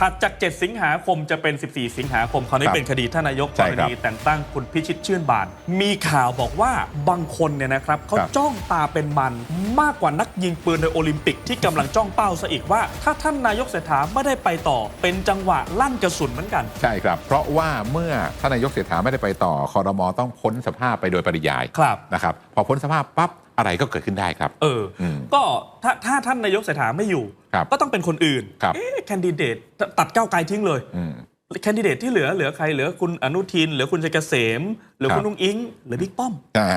ถัดจาก 7 สิงหาคมจะเป็น 14 สิงหาคมคราวนี้ครับเป็นคดีท่านนายกใช่กรครับณีแต่งตั้งคุณพิชิตชื่นบาน มีข่าวบอกว่าบางคนเนี่ยนะครับเขาครับจ้องตาเป็นมันมากกว่านักยิงปืนในโอลิมปิกที่กำลังจ้องเป้าซะอีกว่า ถ้าท่านนายกเศรษฐาไม่ได้ไปต่อ เป็นจังหวะลั่นกระสุนเหมือนกัน ใช่ครับ เพราะว่าเมื่อท่านนายกเศรษฐาไม่ได้ไปต่อคอรมอต้องพ้นสภาพไปโดยปริยายครับ นะครับพอพ้นสภาพปั๊บอะไรก็เกิดขึ้นได้ครับ เอออม ก็ถ้าถ้าท่านนายกเศรษฐาไม่อยู่ครับ ก็ต้องเป็นคนอื่นครับเอ๊ะแคนดิเดตตัดก้าวไกลทิ้งเลยอืมแคนดิเดตที่เหลือเหลือใครเหลือคุณอนุทิน เหลือคุณชัยเกษมเหลือครับคุณนุ้งอิงเหลือบิ๊กป้อมอ่า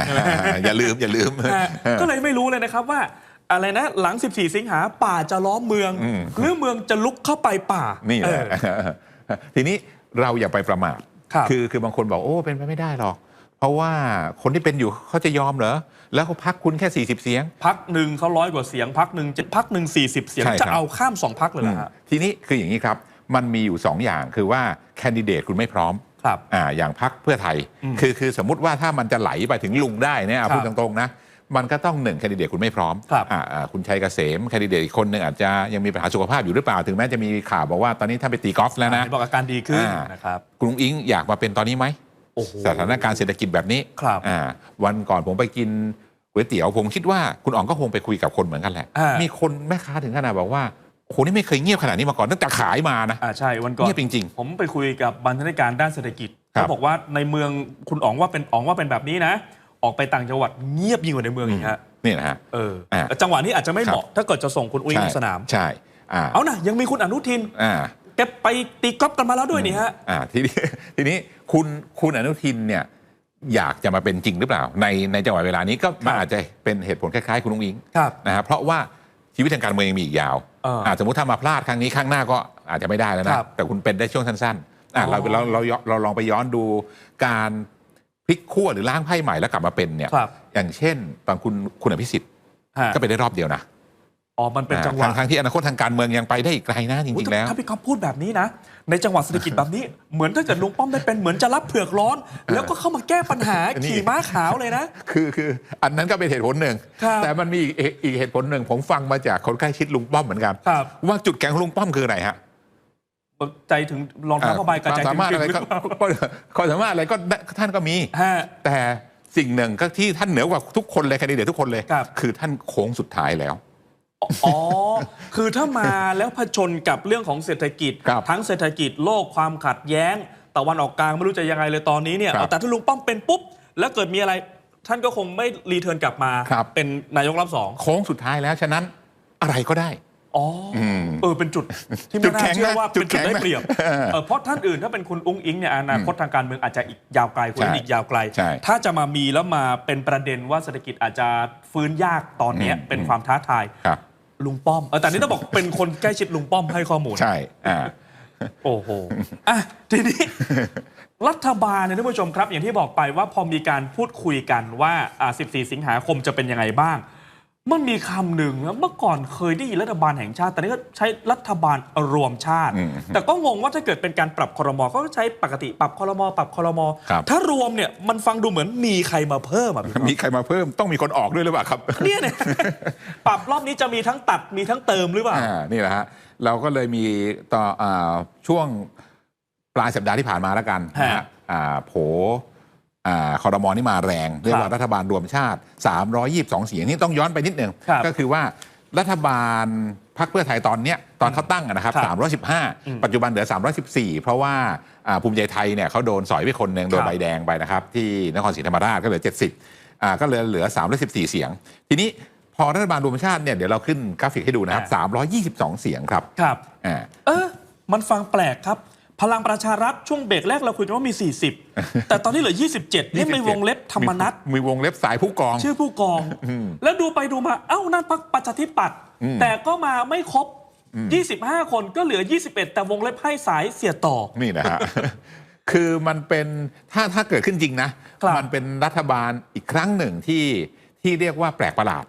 อย่าลืมอย่าลืมอะก็เลยไม่รู้เลยนะครับว่าอะไรนะหลัง 14 สิงหาป่าจะล้อมเมืองอืมหรือเมืองจะลุกเข้าไปป่านี่แหละเออทีนี้เราอย่าไปประมาทครับอคือบางคนบอกโอ้เป็นไปไม่ได้หรอก เพราะว่าคนที่เป็นอยู่เขาจะยอมเหรอ แล้วเขาพักคุณแค่ 40 เสียง พักหนึ่งเขาร้อยกว่าเสียงพักหนึ่งจะพักหนึ่ง40เสียง ใช่ครับ จะเอาข้ามสองพักเลยนะฮะทีนี้คืออย่างนี้ครับ มันมีอยู่ 2 อย่างคือว่าแคนดิเดตคุณไม่พร้อม ครับ อ่าอย่างพักเพื่อไทย อืมคือคือสมมติว่าถ้ามันจะไหลไปถึงลุงได้เนี่ยครับพูดตรงๆนะ มันก็ต้องหนึ่งแคนดิเดตคุณไม่พร้อมครับอ่าอ่าคุณชัยเกษมแคนดิเดตอีกคนหนึ่งอาจจะยังมีปัญหาสุขภาพอยู่หรือเปล่า ถึงแม้จะมีข่าวบอกว่าตอนนี้ท่านไปตีกอล์ฟแล้วนะเห็บอกอาการดีขึ้นอ่านนะครับ คุณลุงอิงอยากมาเป็นตอนนี้ไหมโอ้โห สถานการณ์เศรษฐกิจแบบนี้ครับอ่าวันก่อนผมไปกินก๋วยเตี๋ยวผมคิดว่าคุณอ๋องก็คงไปคุยกับคนเหมือนกันแหละอ่ามีมีคนแม่ค้าถึงขนาดบอกว่าโอ้โหนี่ไม่เคยเงียบขนาดนี้มาก่อนตั้งแต่ขายมานะอ่าใช่วันก่อนเงียบจริงผมไปคุยกับบรรณาธิการด้านเศรษฐกิจครับเขาบอกว่าในเมืองคุณอ๋องว่าเป็นอ๋องว่าเป็นแบบนี้นะ ออกไปต่างจังหวัดเงียบยิ่งกว่าในเมืองอีกฮะๆนี่นะฮะเอออาจังหวะนี้อาจจะไม่เหมาะถ้าเกิดจะส่งคุณอุ้งลงสนามใช่อ่าเอานะยังมีคุณอนุทินอ่า แกไปตีกอล์ฟกันมาแล้วด้วยนี่ฮะอ่าทีนี้ทีนี้คุณคุณอนุทินเนี่ยอยากจะมาเป็นจริงหรือเปล่า ในในจังหวะเวลานี้ก็มันครับอาจจะเป็นเหตุผลคล้ายๆ คุณลุงอิงครับนะฮะเพราะว่าชีวิตทางการเมืองยังมีอีกยาวเอออ่าสมมติถ้ามาพลาดครั้งนี้ครั้งหน้าก็อาจจะไม่ได้แล้วคนะรับแต่คุณเป็นได้ช่วงสั้นๆอะอ๋อเราเราเราเราลองไปย้อนดูการพลิกขั้วหรือล้างไพ่ใหม่แล้วกลับมาเป็นเนี่ยครับอย่างเช่น ตอนคุณคุณอภิสิทธิ์ฮะก็เป็นได้รอบเดียวนะ อ๋อมันเป็นจังหวะทางทางที่อนาคตทางการเมืองยังไปได้อีกไกลนะจอุ๊ยริงๆแล้ว ถ้าพี่ก๊อฟพูดแบบนี้นะ ในจังหวะเศรษฐกิจแบบนี้ เหมือนถ้าเกิดลุงป้อมได้เป็นเหมือนจะรับเผือกร้อน แล้วก็เข้ามาแก้ปัญหาอันนี้ขี่ม้าขาวเลยนะ คือคืออันนั้นก็เป็นเหตุผลหนึ่งครับแต่มันมีอีกอีกเหตุผลหนึ่งผมฟังมาจากคนใกล้ชิดลุงป้อมเหมือนกันครับว่าจุดแข็งของลุงป้อมคืออะไรฮะใจถึงรองเท้าผ้าใบกระความจายสามารถอะไรถึงก็หรือเปล่าก็ความสามารถอะไรก็ได้ท่านก็มีฮะแต่สิ่งหนึ่งก็ที่ท่านเหนือกว่าทุกคนเลยแคนดิเดตทุกคนเลยครับคือท่านโค้งสุดท้ายแล้ว อ๋อ คือถ้ามาแล้วผจญกับเรื่องของเศรษฐกิจ ครับทั้งเศรษฐกิจโลกความขัดแย้งตะวันออกกลางไม่รู้จะยังไงเลยตอนนี้เนี่ยครับเอาแต่ถ้าลุงป้อมเป็นปุ๊บ แล้วเกิดมีอะไร ท่านก็คงไม่รีเทิร์นกลับมาครับ เป็นนายกรับสองโค้งสุดท้ายแล้วฉะนั้นอะไรก็ได้ อ๋ออมเออเป็นจุดที่จุไม่ดน่าแข็งเชื่อนะว่าจุเป็ดนจุดแข็งได้นะเปรียบเออเออเพราะท่านอื่นถ้าเป็นคุณอุ้งอิงเนี่ยอนาคตทางการเมืองอาจจะอีกยาวไกลคนนั้นใช่อีกยาวไกล ใช่ ถ้าจะมามีแล้วมาเป็นประเด็นว่าเศรษฐกิจอาจจะฟื้นยากตอนเนี้ยอืมเป็นความท้าทาย ครับ ลุงป้อมเออแต่นี่ต้องบอกเป็นคนใกล้ชิดลุงป้อมให้ข้อมูล ใช่อ่าโอ้โหอะทีนี้ รัฐบาลเนี่ยท่านผู้ชมครับ อย่างที่บอกไปว่าพอมีการพูดคุยกันว่าอ่า14 สิงหาคมจะเป็นยังไงบ้าง มันมีคำหนึ่งนะเมื่อก่อนเคยได้ยินรัฐบาลแห่งชาติ แต่นี่ก็ใช้รัฐบาลรวมชาติอืมแต่ก็งงว่าถ้าเกิดเป็นการปรับครมเขาก็ใช้ปกติปรับครมปรับครมครับถ้ารวมเนี่ยมันฟังดูเหมือนมีใครมาเพิ่มอะพี่มีใครมาเพิ่มต้องมีคนออกด้วยหรือเปล่าครับเนี่ยเนี่ยปรับรอบนี้จะมีทั้งตัดมีทั้งเติมหรือเปล่าอ่านี่แหละฮะเราก็เลยมีต่ออาช่วงปลายสัปดาห์ที่ผ่านมาแล้วกันนะฮะฮะอ่าโผอ่า คอรมอนี่มาแรง เรียกว่ารัฐบาลรวมชาติ 322 เสียงนี่ต้องย้อนไปนิดหนึ่งครับก็คือว่ารัฐบาลพรรคเพื่อไทยตอนเนี้ยตอนเขาตั้งอะนะครับครับอืม315 ปัจจุบันเหลือ 314 เพราะว่าอ่าภูมิใจไทยเนี่ยเขาโดนสอยไปคนหนึ่งโดคนรับใบแดงไปนะครับ ที่นครศรีธรรมราชก็เหลือ 70อ่าก็เหลือเหลือ 314 เสียง ทีนี้พอรัฐบาลรวมชาติเนี่ยเดี๋ยวเราขึ้นกราฟิกให้ดูนะครับ 322 เสียงครับ ครับอ่าเออมันฟังแปลกครับ พลังประชารัฐช่วงเบรกแรกเราคุยกันว่ามี 40 แต่ตอนนี้เหลือ 27 นี่ไม่วงเล็บธรรมนัตมีวงเล็บสายผู้กอง ชื่อผู้กอง แล้วดูไปดูมา เอ้า นั่นพักประชาธิปัตย์แต่ก็มาไม่ครบ 25 คนก็เหลือ 21 แต่วงเล็บให้สายเสียต่อ นี่นะฮะ คือมันเป็นถ้าถ้าเกิดขึ้นจริงนะครับมันเป็นรัฐบาลอีกครั้งหนึ่งที่ที่เรียกว่าแปลกประหลาด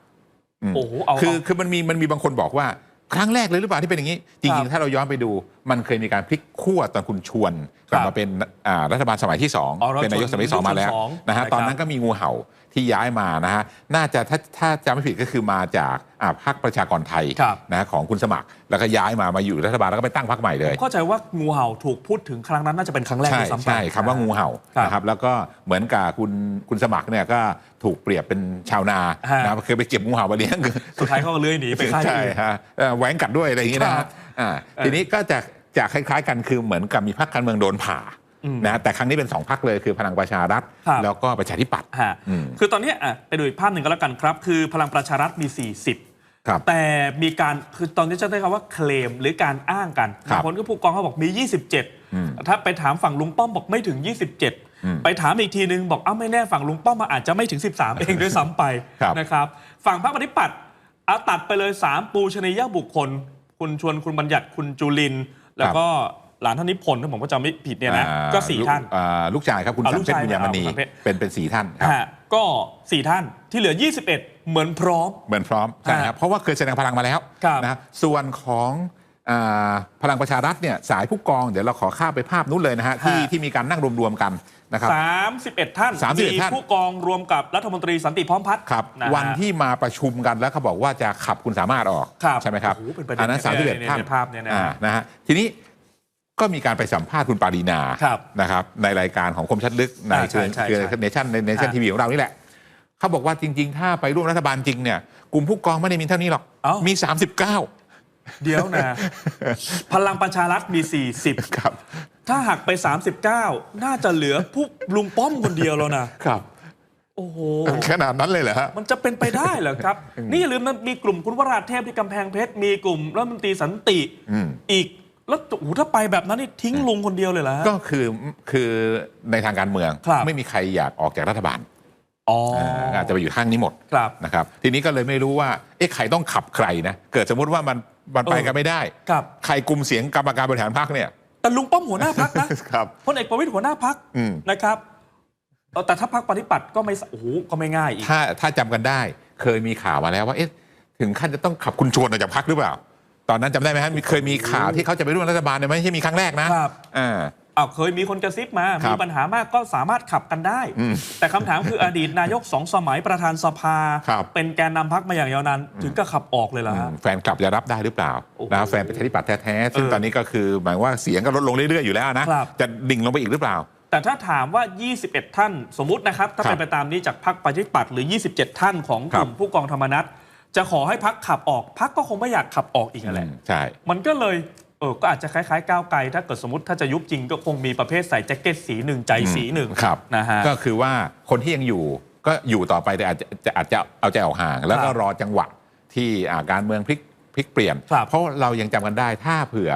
มโอ้โหเอาคือเอาคือมันมีมันมีบางคนบอกว่า ครั้งแรกเลยหรือเปล่าที่เป็นอย่างนี้จครัริงบๆถ้าเราย้อนไปดู มันเคยมีการพลิกขั้วตอนคุณชวนกลับครับมาเป็นอ่ารัฐบาลสมัยที่สองอ๋อเราเป็นนายกสมัยที่สองมาแล้วชวนสองนะฮะนะครับตอนนั้นก็มีงูเห่าที่ย้ายมานะฮะน่าจะถ้าถ้าจำไม่ผิดก็คือมาจากอ่า พรรคประชากรไทยครับนะของคุณสมัคร แล้วก็ย้ายมามาอยู่รัฐบาลแล้วก็ไปตั้งพรรคใหม่เลยเข้าใจว่างูเห่าถูกพูดถึงครั้งนั้นน่าจะเป็นครั้งแรกใช่ด้วยซ้ำไปใช่คำว่างูเห่าครับนะครับแล้วก็เหมือนกับคุณคุณสมัครเนี่ยก็ถูกเปรียบเป็นชาวนาฮะนะเคยไปเก็บงูเห่ามาเลี้ยงสุดท้ายเขาก็เลื้อยหนีไปค่ายใช่อื่นฮะเอ่อแหวงกัดด้วยอะไรอย่างงี้นะครัฮะบอ่าเออทีนี้ก็จะจะคล้าย ๆ กันคือเหมือนกับมีพรรคการเมืองโดนผ่าอืมนะแต่ครั้งนี้เป็นสองพรรคเลยคือพลังประชารัฐครับแล้วก็ประชาธิปัตย์ฮะอืมคือตอนเนี้ยอะไปดูอีกภาพหนึ่งก็แล้วกันครับ คือพลังประชารัฐมี 40ครับ แต่มีการคือตอนนี้จะได้คำว่าเคลมหรือการอ้างกันครับบางคนก็ผู้กองเขาบอกมีอืม27 ถ้าไปถามฝั่งลุงป้อมบอกไม่ถึงอืม27 ไปถามอีกทีนึงบอกเอ้าไม่แน่ฝั่งลุงป้อมมาอาจจะไม่ถึง 13 เองด้วยซ้ำไปครับนะครับฝั่งพรรคปฏิปัติเอาตัดไปเลย 3 ปูชนียบุคคล คุณชวนคุณบัญญัติคุณจุลินทร์แล้วก็หลานท่านนิพนธ์ถ้าผมก็จำไม่ผิดเนี่ยนะอ่าก็สี่ท่านลูกอ่าลูกชายครับคุณอ่าสัลูนกเพชรชายบุญญามณีอ่าคุณสันเพชรเป็นเป็นสี่ท่านครับฮะก็สี่ท่านที่เหลือ 21 เหมือนพร้อม เหมือนพร้อมใช่ครับเพราะว่าเคยแสดงพลังมาแล้วครับนะส่วนของอาพลังประชารัฐเนี่ยสายผู้กองเดี๋ยวเราขอข้ามไปภาพนู้นเลยนะฮะที่ฮะ ที่มีการนั่งรวมๆกันนะครับ 31 ท่าน31มีท่าน ผู้กองรวมกับรัฐมนตรีสันติพร้อมพัฒน์ครับนะฮะ วันที่มาประชุมกันแล้วเขาบอกว่าจะขับคุณสามารถออกครับใช่ไหมครับโอ้โหเป็นประเด็นอันนั้นเนี่ยสามสิบเอ็ดเนี่ยท่านในภาพเนี่ยนะอ่านะฮะทีนี้ก็มีการไปสัมภาษณ์คุณปารีนาครับนะครับในรายการของคมชัดลึกในอ่าใช่ใช่คือใช่เนชั่นในเนชั่นอ่าทีวีของเรานี่แหละ เขาบอกว่าจริง ๆ ถ้าไปร่วมรัฐบาลจริงเนี่ยกลุ่มผู้กองไม่ได้มีเท่านี้หรอก เอ้ามี 39 เดี๋ยวนะ พลังประชารัฐมี 40 ครับ ถ้าหักไป 39 น่าจะเหลือผู้ลุงป้อมคนเดียวแล้วนะ ครับโอ้โห ขนาดนั้นเลยเหรอฮะ มันจะเป็นไปได้เหรอครับ นี่อย่าลืมนะมีกลุ่มคุณวราเทพที่กำแพงเพชร มีกลุ่มรัฐมนตรีสันติอืม อีก แล้วโอ้โหถ้าไปแบบนั้นนี่ทิ้งลุงคนเดียวเลยเหรอฮะ ก็คือคือในทางการเมือง ครับ ไม่มีใครอยากออกจากรัฐบาล อ๋ออาจจะไปอยู่ข้างนี้หมดครับนะครับ ทีนี้ก็เลยไม่รู้ว่าเอ๊ะใครต้องขับใครนะเกิดสมมติว่ามันมันไปเออกันไม่ได้ครับใครกลุ่มเสียงกรรมการบริหารพรรคเนี่ยแต่ลุงป้อมหัวหน้าพักนะครับพลเอกประวิตยหัวหน้าพักอืมนะครับเอ่อแต่ถ้าพักปฏิปัติก็ไม่สโอ้โหก็ไม่ง่ายอีกถ้าถ้าจำกันได้เคยมีข่าวมาแล้วว่าเอ๊ะถึงขั้นจะต้องขับคุณชวนออกจากพรรคหรือเปล่า ตอนนั้นจำได้ไหมฮะมีเคยมีข่าวที่เขาจะไปร่วมรัฐบาลเนี่ยไม่ใช่มีครั้งแรกนะครับอ่า อ้าวเคยมีคนกระซิบมาครับมีปัญหามากก็สามารถขับกันได้อืมแต่คำถามคืออดีตนายกสองสมัยประธานสภาครับเป็นแกนนำพักมาอย่างยาวนานถึงก็ขับออกเลยเหรออืฮะมแฟนกลับจะรับได้หรือเปล่าโอ้โหนะแฟนประชาธิปัตย์แท้ๆซึ่งเออตอนนี้ก็คือหมายว่าเสียงก็ลดลงเรื่อยๆอยู่แล้วนะครับจะดิ่งลงไปอีกหรือเปล่าแต่ถ้าถามว่า 21 ท่าน สมมุตินะครับ ถ้าครับเป็นไปตามนี้จากพักประชาธิปัตย์หรือ 27 ท่านของกลุ่มครับผู้กองธรรมนัฐจะขอให้พักขับออกพักก็คงไม่อยากขับออกอีกนั่นแหละอืมใช่ มันก็เลย เออก็อาจจะคล้ายๆก้าวไกล ถ้าเกิดสมมติถ้าจะยุบจริงก็คงมีประเภทใส่แจ็คเก็ตสีหนึ่งใจสีหนึ่งครับนะฮะ ก็คือว่าคนที่ยังอยู่ก็อยู่ต่อไปแต่อาจจะจะอาจจะเอาใจออกห่าง แล้วก็ครับรอจังหวะที่อ่าการเมืองพลิกพลิกเปลี่ยน ครับ เพราะเรายังจำกันได้ถ้าเผื่อ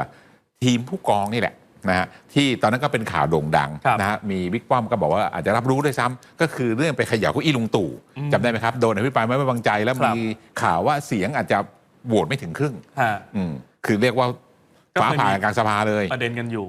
ทีมผู้กองนี่แหละนะฮะที่ตอนนั้นก็เป็นข่าวโด่งดังครับนะฮะมีบิ๊กป้อมก็บอกว่าอาจจะรับรู้ด้วยซ้ำก็คือเรื่องไปเขย่าเก้าอี้ลุงตู่จำได้ไหมครับโดนอภิปรายไม่ไว้วางใจแล้วครับ มีข่าวว่าเสียงอาจจะโหวตไม่ถึงครึ่ง ฮะ อืมคือเรียกว่าก็ ฟ้าเคยผ่ามีกลางสภาเลยประเด็นกันอยู่